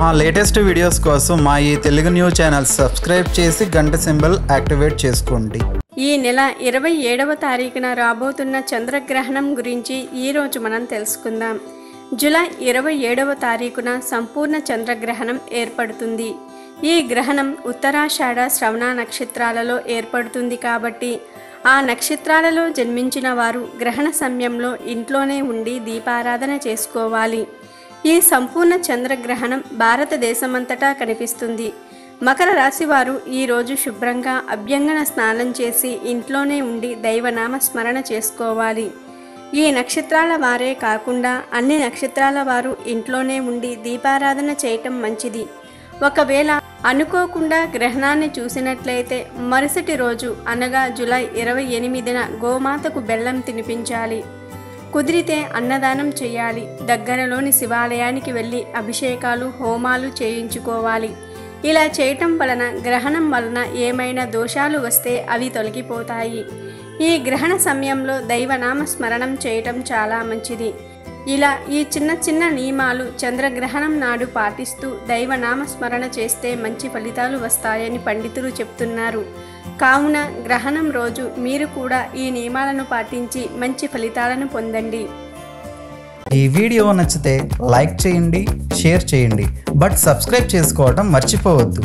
మా latest videos కోసం మా ఈ తెలుగు న్యూస్ ఛానల్ సబ్స్క్రైబ్ చేసి గంట సింబల్ యాక్టివేట్ చేసుకోండి. ఈ నెల ఇరవై ఏడవ తారీఖున రాబోతున్న చంద్రగ్రహణం గురించి ఈరోజు మనం తెలుసుకుందాం. జూలై ఇరవై ఏడవ తారీఖున సంపూర్ణ చంద్రగ్రహణం ఏర్పడుతుంది. ఈ గ్రహణం ఉత్తరాషాఢ శ్రవణ నక్షత్రాలలో ఏర్పడుతుంది కాబట్టి ఆ నక్షత్రాలలో జన్మించిన వారు గ్రహణ సమయంలో ఇంట్లోనే ఉండి దీపారాధన చేసుకోవాలి. ఈ సంపూర్ణ చంద్రగ్రహణం భారతదేశమంతటా కనిపిస్తుంది. మకర రాశి వారు ఈరోజు శుభ్రంగా అభ్యంగన స్నానం చేసి ఇంట్లోనే ఉండి దైవనామ స్మరణ చేసుకోవాలి. ఈ నక్షత్రాల వారే కాకుండా అన్ని నక్షత్రాల వారు ఇంట్లోనే ఉండి దీపారాధన చేయటం మంచిది. ఒకవేళ అనుకోకుండా గ్రహణాన్ని చూసినట్లయితే మరుసటి రోజు అనగా జులై ఇరవై ఎనిమిదిన గోమాతకు బెల్లం తినిపించాలి. కుదిరితే అన్నదానం చేయాలి. దగ్గరలోని శివాలయానికి వెళ్ళి అభిషేకాలు హోమాలు చేయించుకోవాలి. ఇలా చేయటం వలన గ్రహణం వలన ఏమైనా దోషాలు వస్తే అవి తొలగిపోతాయి. ఈ గ్రహణ సమయంలో దైవనామ స్మరణం చేయటం చాలా మంచిది. ఇలా ఈ చిన్న చిన్న నియమాలు చంద్రగ్రహణం నాడు పాటిస్తూ దైవనామ స్మరణ చేస్తే మంచి ఫలితాలు వస్తాయని పండితులు చెప్తున్నారు. కావున గ్రహణం రోజు మీరు కూడా ఈ నియమాలను పాటించి మంచి ఫలితాలను పొందండి. ఈ వీడియో నచ్చితే లైక్ చేయండి షేర్ చేయండి. బట్ సబ్స్క్రైబ్ చేసుకోవడం మర్చిపోవద్దు.